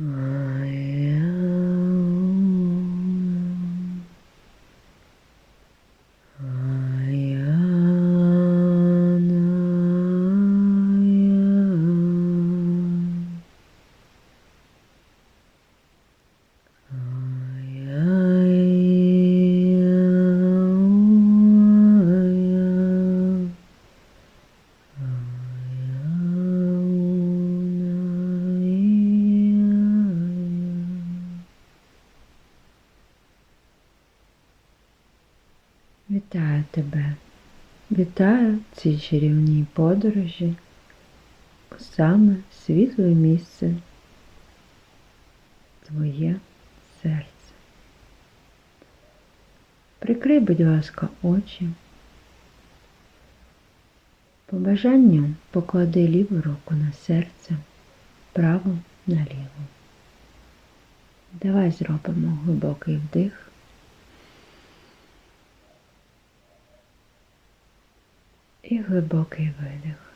Вітаю вітаю в цій чарівній подорожі у саме світле місце, твоє серце. Прикрий, будь ласка, очі. По бажанню поклади ліву руку на серце, праву на ліву. Давай зробимо глибокий вдих. І глибокий видих.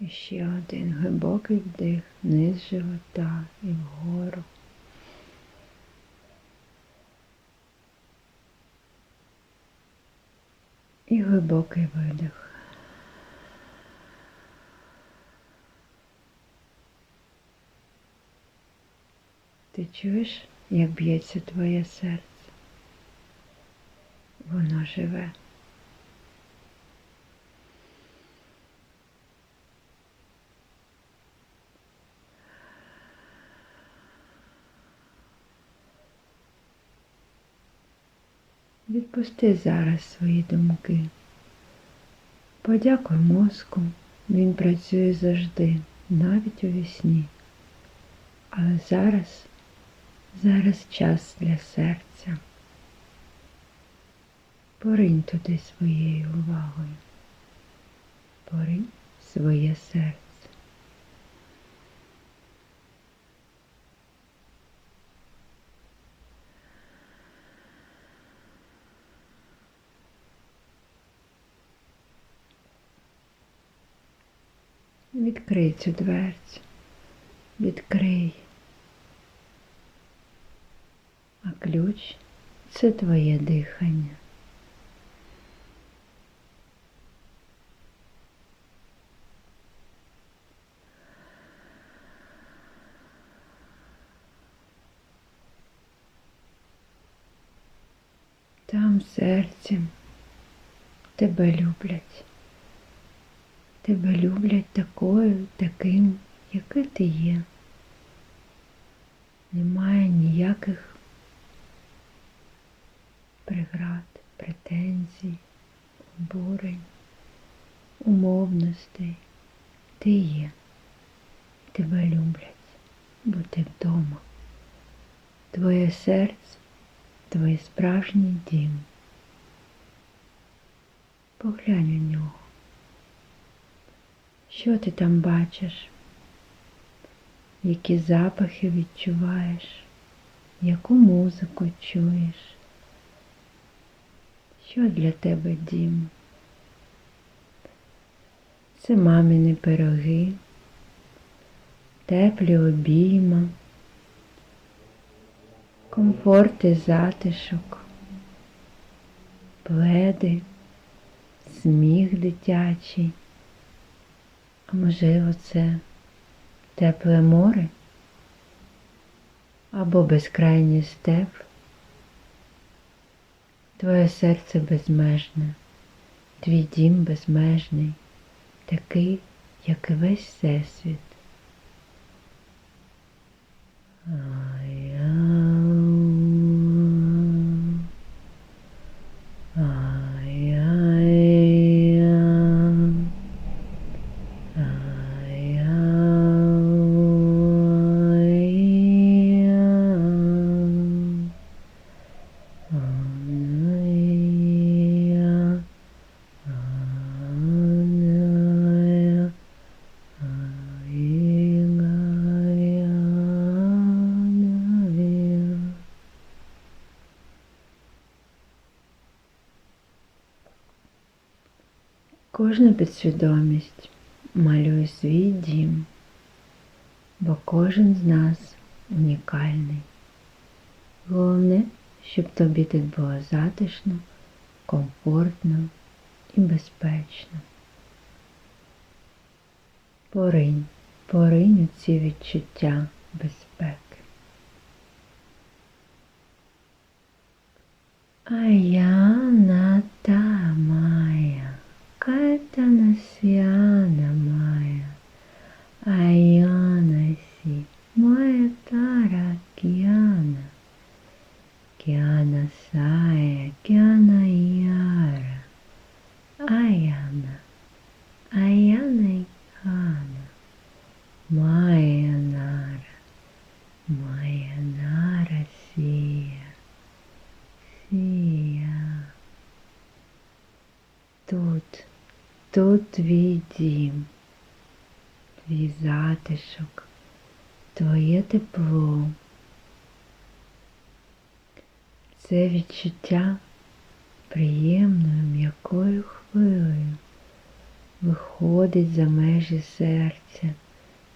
І ще один глибокий вдих вниз живота і вгору. І глибокий видих. Ти чуєш, як б'ється твоє серце? Воно живе. Відпусти зараз свої думки. Подякуй мозку, він працює завжди, навіть у вісні. Але зараз, зараз час для серця. Поринь туди своєю увагою. Поринь своє серце. Відкрий цю дверцю. Відкрий. А ключ це твоє дихання. Там серцем тебе люблять. Тебе люблять такою, таким, який ти є. Немає ніяких преград, претензій, обурень, умовностей. Ти є. Тебе люблять, бо ти вдома. Твоє серце твій справжній дім. Поглянь у нього. Що ти там бачиш? Які запахи відчуваєш, яку музику чуєш? Що для тебе дім? Це маміни пироги, теплі обійма, комфорт і затишок, пледи, сміх дитячий, а можливо це тепле море або безкрайній степ. Твоє серце безмежне, твій дім безмежний, такий, як і весь всесвіт. Кожна підсвідомість малюй свій дім, бо кожен з нас унікальний. Головне, щоб тобі тут було затишно, комфортно і безпечно. Поринь, поринь у ці відчуття безпеки. Аяна та Yeah. Твій дім, твій затишок, твоє тепло. Це відчуття приємною м'якою хвилею виходить за межі серця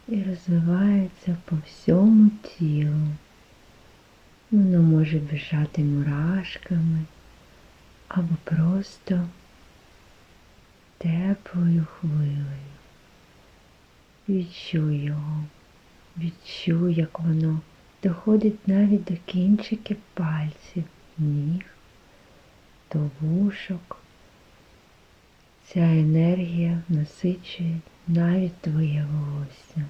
і розвивається по всьому тілу. Воно може біжати мурашками або просто теплою хвилею. Відчуй його, відчуй, як воно доходить навіть до кінчиків пальців, ніг, до вушок. Ця енергія насичує навіть твоє волосся.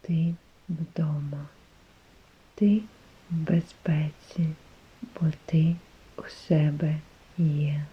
Ти вдома. Ти в безпеці, бо ти себе є.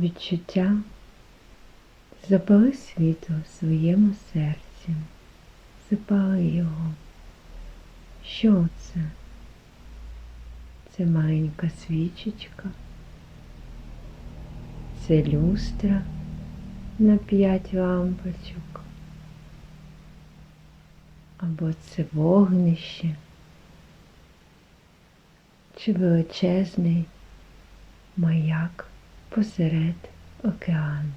Відчуття. Запали світло в своєму серці, запали його. Що це? Це маленька свічечка, це люстра на п'ять лампочок, або це вогнище, чи величезний маяк посеред океану.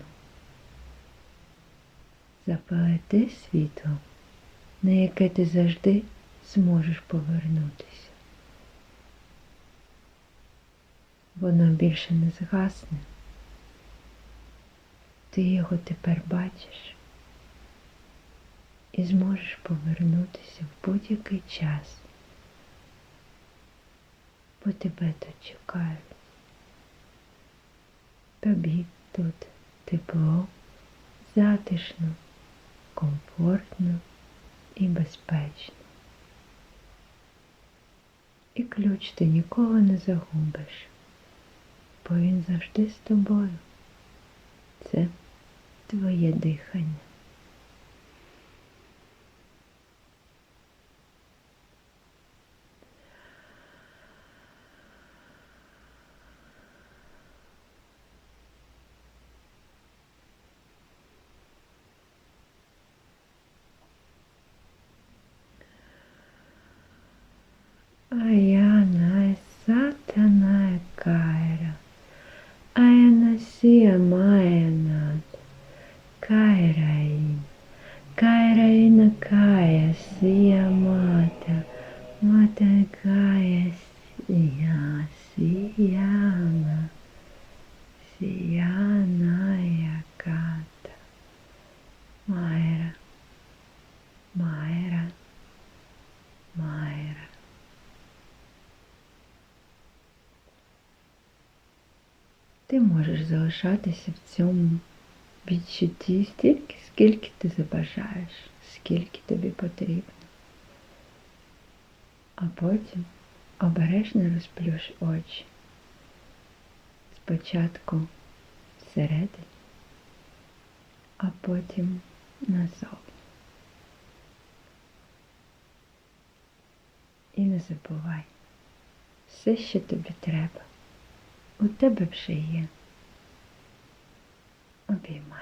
Запали те світло, на яке ти завжди зможеш повернутися. Воно більше не згасне. Ти його тепер бачиш і зможеш повернутися в будь-який час, бо тебе тут чекають. Тобі тут тепло, затишно, комфортно і безпечно. І ключ ти ніколи не загубиш, бо він завжди з тобою. Це твоє дихання. Кайраина кая сия мата. Мата кая сия сияна. Сияная ката. Майра. Майра. Майра. Ти можеш залишатися в цьому відчутті стільки, скільки ти забажаєш, скільки тобі потрібно. А потім обережно розплющ очі. Спочатку всередині, а потім назовні. І не забувай, все, що тобі треба, у тебе вже є. Обіймай.